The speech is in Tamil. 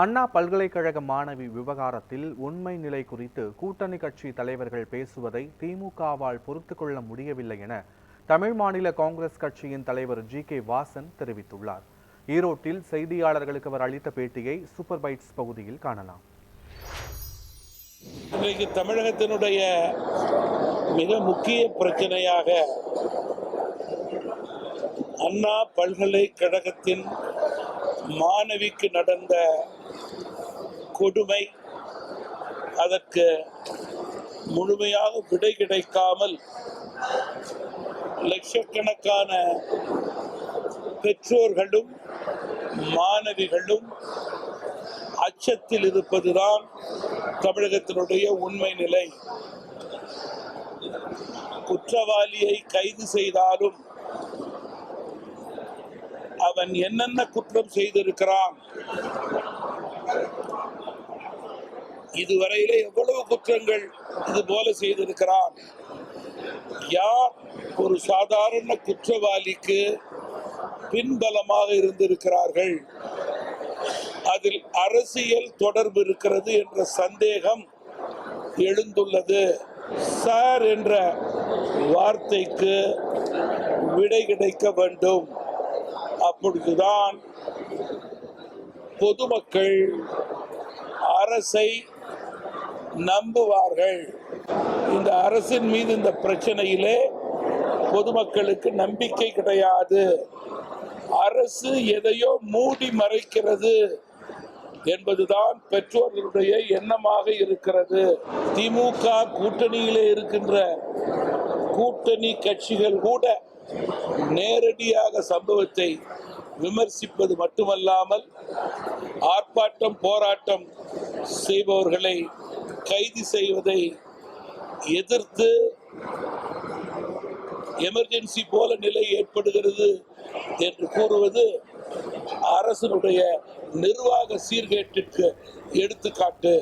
அண்ணா பல்கலைக்கழக மாணவி விவகாரத்தில் உண்மை நிலை குறித்து கூட்டணி கட்சி தலைவர்கள் பேசுவதை திமுகவால் பொறுத்துக்கொள்ள முடியவில்லை என தமிழ் மாநில காங்கிரஸ் கட்சியின் தலைவர் ஜி கே வாசன் தெரிவித்துள்ளார். ஈரோட்டில் செய்தியாளர்களுக்கு அவர் அளித்த பேட்டியை சூப்பர் பைட்ஸ் பகுதியில் காணலாம். இன்றைக்கு தமிழகத்தினுடைய மிக முக்கிய பிரச்சனையாக அண்ணா பல்கலைக்கழகத்தின் மாணவிக்கு நடந்த கொடுமை அதற்கு முழுமையாக விடை கிடைக்காமல் லட்சக்கணக்கான பெற்றோர்களும் மாணவிகளும் அச்சத்தில் இருப்பதுதான் தமிழகத்தினுடைய உண்மை நிலை. குற்றவாளியை கைது செய்தாலும் அவன் என்னென்ன குற்றம் செய்திருக்கிறான்? இதுவரையிலே எவ்வளவு குற்றங்கள் இது போல செய்திருக்கிறான்? யார் ஒரு சாதாரண குற்றவாளிக்கு பின்பலமாக இருந்திருக்கிறார்கள்? அதில் அரசியல் தொடர்பு இருக்கிறது என்ற சந்தேகம் எழுந்துள்ளது. சார் என்ற வார்த்தைக்கு விடை கிடைக்க வேண்டும். அப்பொழுதுதான் பொதுமக்கள் அரசை நம்புவார்கள். இந்த அரசின் மீது இந்த பிரச்சனையிலே பொதுமக்களுக்கு நம்பிக்கை கிடையாது. அரசு எதையோ மூடி மறைக்கிறது என்பதுதான் பெற்றோர்களுடைய எண்ணமாக இருக்கிறது. திமுக கூட்டணியிலே இருக்கின்ற கூட்டணி கட்சிகள் கூட நேரடியாக சம்பவத்தை விமர்சிப்பது மட்டுமல்லாமல் ஆர்ப்பாட்டம் போராட்டம் செய்பவர்களை கைது செய்வதை எதிர்த்து எமர்ஜென்சி போல நிலை ஏற்படுகிறது என்று கூறுவது அரசனுடைய நிர்வாக சீர்கேட்டிற்கு எடுத்துக்காட்டு.